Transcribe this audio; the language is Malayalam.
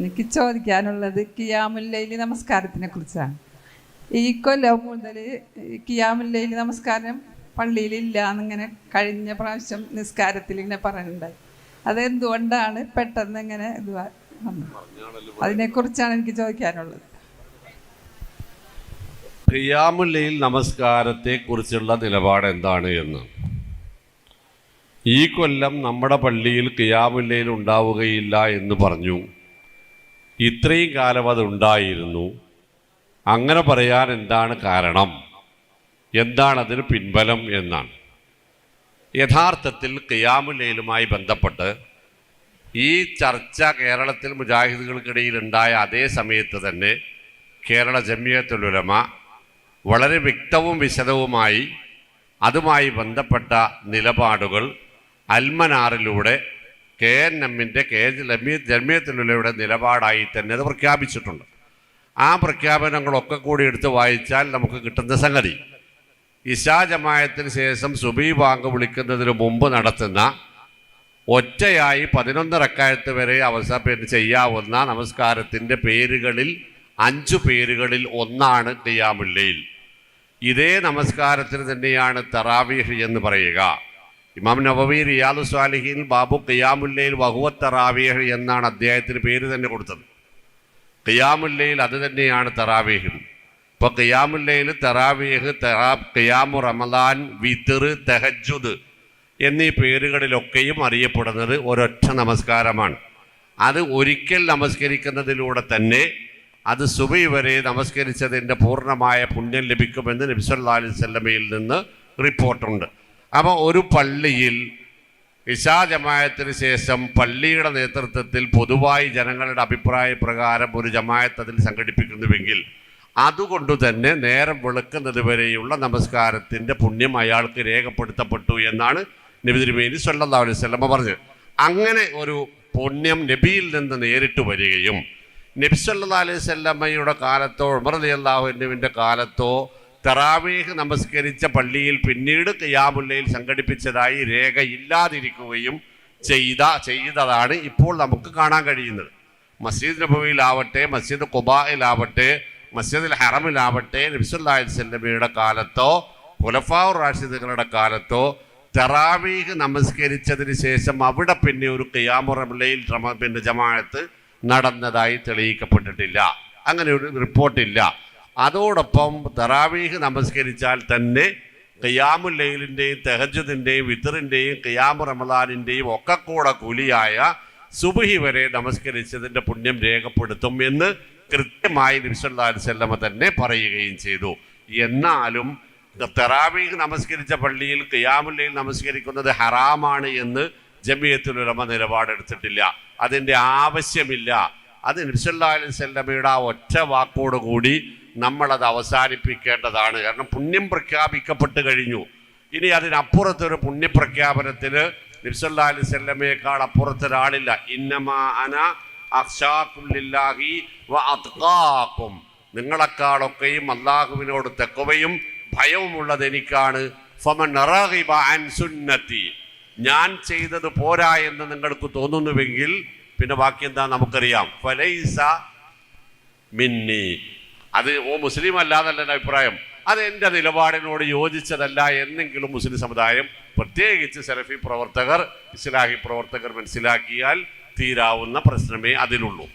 എനിക്ക് ചോദിക്കാനുള്ളത് കിയാമുല്ലയിലെ നമസ്കാരത്തിനെ കുറിച്ചാണ്. ഈ കൊല്ലം മുതൽ കിയാമുല്ലയിലെ നമസ്കാരം പള്ളിയിൽ ഇല്ല എന്നിങ്ങനെ കഴിഞ്ഞ പ്രാവശ്യം നിസ്കാരത്തിൽ ഇങ്ങനെ പറയുന്നുണ്ടായി അതെന്തുകൊണ്ടാണ് പെട്ടെന്ന് ഇങ്ങനെ ഇത് അതിനെക്കുറിച്ചാണ് എനിക്ക് ചോദിക്കാനുള്ളത്. ഖിയാമുല്ലയിൽ നമസ്കാരത്തെ കുറിച്ചുള്ള നിലപാട് എന്താണ് എന്ന്? ഈ കൊല്ലം നമ്മുടെ പള്ളിയിൽ ഖിയാമുല്ലയിൽ ഉണ്ടാവുകയില്ല എന്ന് പറഞ്ഞു. ഇത്രയും കാലം അത് ഉണ്ടായിരുന്നു. അങ്ങനെ പറയാൻ എന്താണ് കാരണം? എന്താണ് അതിന് പിൻബലം എന്നാണ്. യഥാർത്ഥത്തിൽ ഖിയാമുല്ലയിലുമായി ബന്ധപ്പെട്ട് ഈ ചർച്ച കേരളത്തിൽ മുജാഹിദുകൾക്കിടയിൽ ഉണ്ടായ അതേ സമയത്ത് തന്നെ കേരള ജമിയത്തുലുലമ വളരെ വ്യക്തവും വിശദവുമായി അതുമായി ബന്ധപ്പെട്ട നിലപാടുകൾ അൽമനാറിലൂടെ കെ എൻ എമ്മിന്റെ കെ ജമിയത്തുലുലയുടെ നിലപാടായി തന്നെ അത് പ്രഖ്യാപിച്ചിട്ടുണ്ട്. ആ പ്രഖ്യാപനങ്ങളൊക്കെ കൂടി എടുത്ത് വായിച്ചാൽ നമുക്ക് കിട്ടുന്ന സംഗതി. ഇശാ ജമായത്തിന് ശേഷം സുബി ബാങ്ക് വിളിക്കുന്നതിന് മുമ്പ് നടത്തുന്ന ഒറ്റയായി പതിനൊന്നരക്കാലത്ത് വരെ അവസരം ചെയ്യാവുന്ന നമസ്കാരത്തിന്റെ പേരുകളിൽ അഞ്ചു പേരുകളിൽ ഒന്നാണ് ഖിയാമുല്ലയിൽ ഇതേ നമസ്കാരത്തിന് തന്നെയാണ് തറാവീഹ് എന്ന് പറയുക. ഇമാം നവവി റിയാദു സ്വാലിഹീൻ ബാബു ഖിയാമുല്ലയിൽ വഹുവത്ത തറാവീഹ് എന്നാണ് അദ്ദേഹത്തിന് പേര് തന്നെ കൊടുത്തത്. ഖിയാമുല്ലയിൽ അത് തന്നെയാണ് തറാവീഹും. ഇപ്പോൾ ഖിയാമുല്ലയിൽ തറാവീഹ് തെറാ ഖിയാമു റമദാൻ വിതിർ തെഹജുദ് എന്നീ പേരുകളിലൊക്കെയും അറിയപ്പെടുന്നത് ഒരൊറ്റ നമസ്കാരമാണ്. അത് ഒരിക്കൽ നമസ്കരിക്കുന്നതിലൂടെ തന്നെ അത് സുബൈ വരെ നമസ്കരിച്ചതിന്റെ പൂർണമായ പുണ്യം ലഭിക്കുമെന്ന് നബിസ്വല്ലാ അലൈവല്ലമയിൽ നിന്ന് റിപ്പോർട്ടുണ്ട്. അപ്പോൾ ഒരു പള്ളിയിൽ ഇഷാ ശേഷം പള്ളിയുടെ നേതൃത്വത്തിൽ പൊതുവായി ജനങ്ങളുടെ അഭിപ്രായ പ്രകാരം ഒരു ജമായത്ത് അതിൽ സംഘടിപ്പിക്കുന്നുവെങ്കിൽ അതുകൊണ്ട് തന്നെ നേരം വെളുക്കുന്നത് വരെയുള്ള നമസ്കാരത്തിന്റെ പുണ്യം അയാൾക്ക് രേഖപ്പെടുത്തപ്പെട്ടു എന്നാണ് നബി തിരുമേനി സല്ലല്ലാഹു അലൈഹി വസല്ലമ പറഞ്ഞത്. അങ്ങനെ ഒരു പുണ്യം നബിയിൽ നിന്ന് നേരിട്ട് വരികയും നബി സല്ലാ അലൈഹി സ്വല്ലമ്മയുടെ കാലത്തോ ഉമർ അലി റളിയല്ലാഹുവിന്റെ കാലത്തോ തറാവീഹ് നമസ്കരിച്ച പള്ളിയിൽ പിന്നീട് ഖിയാമുല്ലയിൽ സംഘടിപ്പിച്ചതായി രേഖയില്ലാതിരിക്കുകയും ചെയ്ത ചെയ്തതാണ് ഇപ്പോൾ നമുക്ക് കാണാൻ കഴിയുന്നത്. മസ്ജിദ് നബുവിയിലാവട്ടെ മസ്ജിദ് കുബായിലാവട്ടെ മസ്ജിദുൽ ഹറമിലാവട്ടെ നബിസുല്ലാസ്ലമിയുടെ കാലത്തോ ഖുലഫാഉർ റാഷിദുകളുടെ കാലത്തോ തറാവീഹ് നമസ്കരിച്ചതിന് ശേഷം അവിടെ പിന്നെ ഒരു ഖിയാമുറമില്ലയിൽ പിന്നെ ജമാഅത്ത് നടന്നതായി തെളിയിക്കപ്പെട്ടിട്ടില്ല. അങ്ങനെ ഒരു റിപ്പോർട്ടില്ല. അതോടൊപ്പം തറാവീഹ് നമസ്കരിച്ചാൽ തന്നെ ഖിയാമുൽ ലൈലിന്റെയും തെഹജുദിന്റെയും വിത്തറിന്റെയും ഖിയാമു റമദാനിന്റെയും ഒക്കെ കൂടെ കൂലിയായ സുബഹി വരെ നമസ്കരിച്ചതിന്റെ പുണ്യം രേഖപ്പെടുത്തും എന്ന് കൃത്യമായി നബിസല്ലാ അലിസ്വല്ലമ തന്നെ പറയുകയും ചെയ്തു. എന്നാലും തെറാവീഹ് നമസ്കരിച്ച പള്ളിയിൽ ഖിയാമുല്ലയിൽ നമസ്കരിക്കുന്നത് ഹറാമാണ് എന്ന് ജമിയത്തുലമ നിലപാടെടുത്തിട്ടില്ല. അതിന്റെ ആവശ്യമില്ല. അത് നബിസല്ലാ അലൈഹി ആ ഒറ്റ വാക്കോടുകൂടി നമ്മളത് അവസാനിപ്പിക്കേണ്ടതാണ്. കാരണം പുണ്യം പ്രഖ്യാപിക്കപ്പെട്ട് കഴിഞ്ഞു. ഇനി അതിനപ്പുറത്തൊരു പുണ്യപ്രഖ്യാപനത്തിന് നിബ്സല്ലാലി അലൈഹി അപ്പുറത്തൊരാളില്ല ഇന്നമാ അന അക്ഷാഖുല്ലാഹി വ അത്ഖാക്കും നിങ്ങളെക്കാളൊക്കെയും അള്ളാഹുവിനോട് തെക്കുവയും ഭയവുമുള്ളത് എനിക്കാണ്. സുന്നത്തി. ഞാൻ ചെയ്തത് പോരാ എന്ന് നിങ്ങൾക്ക് തോന്നുന്നുവെങ്കിൽ പിന്നെ ബാക്കി എന്താ നമുക്കറിയാം. ഫലൈസ മിന്നി. അത് ഓ മുസ്ലിം അല്ലാന്നല്ല എന്റെ അഭിപ്രായം. അത് എന്റെ നിലപാടിനോട് യോജിച്ചതല്ല എന്നെങ്കിലും മുസ്ലിം സമുദായം പ്രത്യേകിച്ച് സെലഫി പ്രവർത്തകർ ഇസ്ലാഹി പ്രവർത്തകർ മനസ്സിലാക്കിയാൽ തീരാവുന്ന പ്രശ്നമേ അതിലുള്ളൂ.